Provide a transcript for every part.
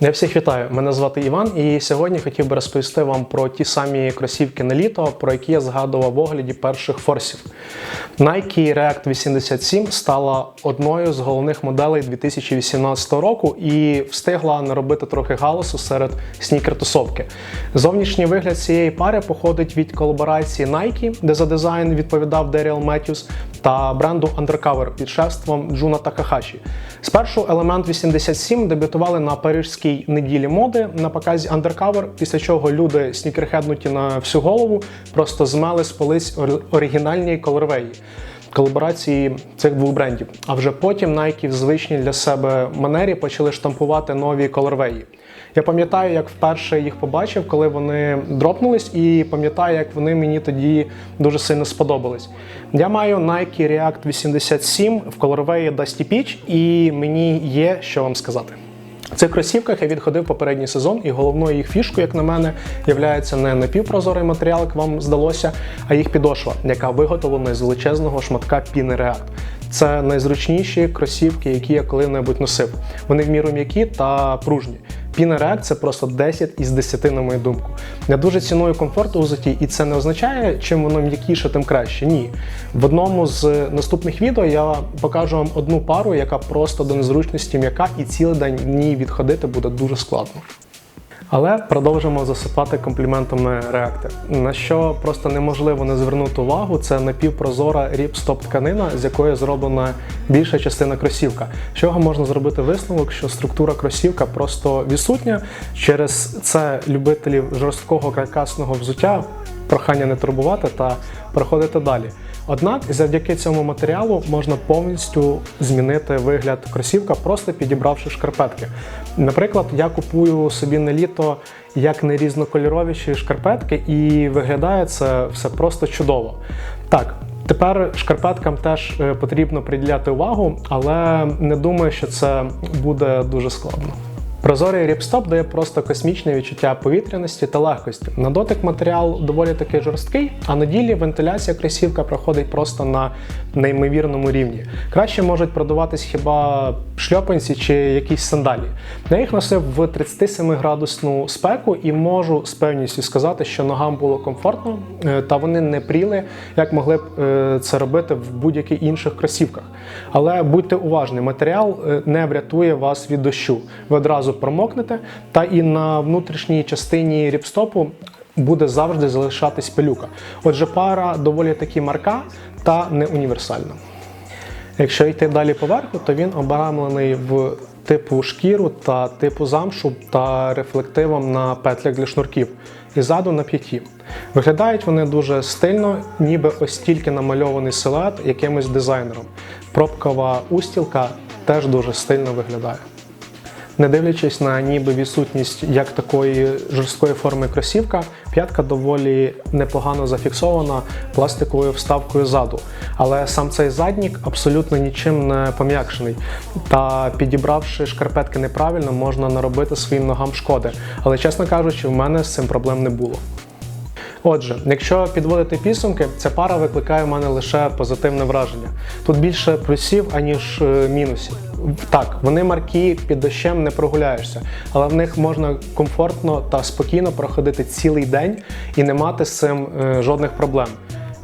Я всіх вітаю. Мене звати Іван, і сьогодні хотів би розповісти вам про ті самі кросівки на літо, про які я згадував в огляді перших форсів. Nike React 87 стала одною з головних моделей 2018 року і встигла наробити трохи галасу серед снікер-тусовки. Зовнішній вигляд цієї пари походить від колаборації Nike, де за дизайн відповідав Деріал Меттьюс, та бренду Undercover під шефством Джуна Такахаші. Спершу елемент 87 дебютували на парижській неділі моди на показі Undercover, після чого люди снікерхеднуті на всю голову просто змели з полиць ор- оригінальні колорвеї. Колаборації цих двох брендів. А вже потім Nike в звичній для себе манері почали штампувати нові колорвеї. Я пам'ятаю, як вперше їх побачив, коли вони дропнулись, і пам'ятаю, як вони мені тоді дуже сильно сподобались. Я маю Nike React 87 в колорвеї Dusty Peach, і мені є що вам сказати. В цих кросівках я відходив попередній сезон, і головною їх фішкою, як на мене, є не напівпрозорий матеріал, як вам здалося, а їх підошва, яка виготовлена з величезного шматка піни. Це найзручніші кросівки, які я коли-небудь носив. Вони в міру м'які та пружні. Піна React – це просто 10 із 10, на мою думку. Я дуже ціную комфорт у взутті, і це не означає, чим воно м'якіше, тим краще. Ні. В одному з наступних відео я покажу вам одну пару, яка просто до незручності м'яка, і цілий день в ній відходити буде дуже складно. Але продовжимо засипати компліментами реакти. На що просто неможливо не звернути увагу, це напівпрозора ріпстоп тканина, з якої зроблена більша частина кросівка. З чого можна зробити висновок, що структура кросівка просто відсутня. Через це любителів жорсткого каркасного взуття прохання не турбувати та проходити далі. Однак завдяки цьому матеріалу можна повністю змінити вигляд кросівка, просто підібравши шкарпетки. Наприклад, я купую собі на літо як не різнокольоровіші шкарпетки, і виглядає це все просто чудово. Так. Тепер шкарпеткам теж е, потрібно приділяти увагу, але не думаю, що це буде дуже складно. Прозорий ріпстоп дає просто космічне відчуття повітряності та легкості. На дотик матеріал доволі таки жорсткий, а на ділі вентиляція кросівка проходить просто на неймовірному рівні. Краще можуть продаватись хіба шльопанці чи якісь сандалі. Я їх носив в 37 градусну спеку і можу з певністю сказати, що ногам було комфортно та вони не пріли, як могли б е, це робити в будь-яких інших кросівках. Але будьте уважні, матеріал е, не врятує вас від дощу. Ви одразу промокнете, та і на внутрішній частині ріпстопу буде завжди залишатись пилюка. Отже, пара доволі таки марка та не універсальна. Якщо йти далі поверху, то він обрамлений в типу шкіру та типу замшу та рефлективом на петлях для шнурків і ззаду на п'яті. Виглядають вони дуже стильно, ніби ось тільки намальований силует якимось дизайнером. Пробкова устілка теж дуже стильно виглядає. Не дивлячись на ніби відсутність як такої жорсткої форми кросівка, п'ятка доволі непогано зафіксована пластиковою вставкою ззаду. Але сам цей заднік абсолютно нічим не пом'якшений. Та підібравши шкарпетки неправильно, можна наробити своїм ногам шкоди. Але, чесно кажучи, в мене з цим проблем не було. Отже, якщо підводити підсумки, ця пара викликає в мене лише позитивне враження. Тут більше плюсів, аніж е, мінусів. Так, вони маркі під дощем не прогуляєшся, але в них можна комфортно та спокійно проходити цілий день і не мати з цим е, жодних проблем.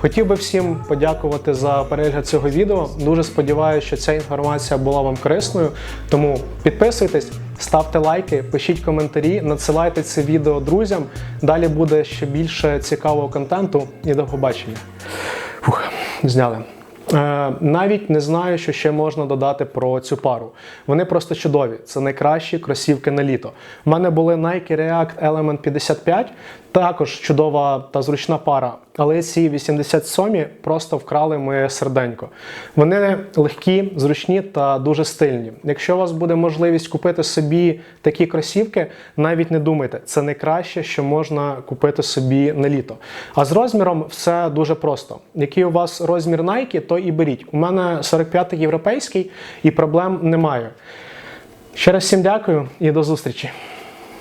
Хотів би всім подякувати за перегляд цього відео. Дуже сподіваюся, що ця інформація була вам корисною. Тому підписуйтесь, ставте лайки, пишіть коментарі, надсилайте це відео друзям. Далі буде ще більше цікавого контенту і до побачення. Фух, зняли. Е, навіть не знаю, що ще можна додати про цю пару. Вони просто чудові. Це найкращі кросівки на літо. У мене були Nike React Element 55, також чудова та зручна пара. Але ці 87 просто вкрали моє серденько. Вони легкі, зручні та дуже стильні. Якщо у вас буде можливість купити собі такі кросівки, навіть не думайте, це найкраще, що можна купити собі на літо. А з розміром все дуже просто. Який у вас розмір Nike, то і беріть. У мене 45-й європейський і проблем немає. Ще раз всім дякую і до зустрічі.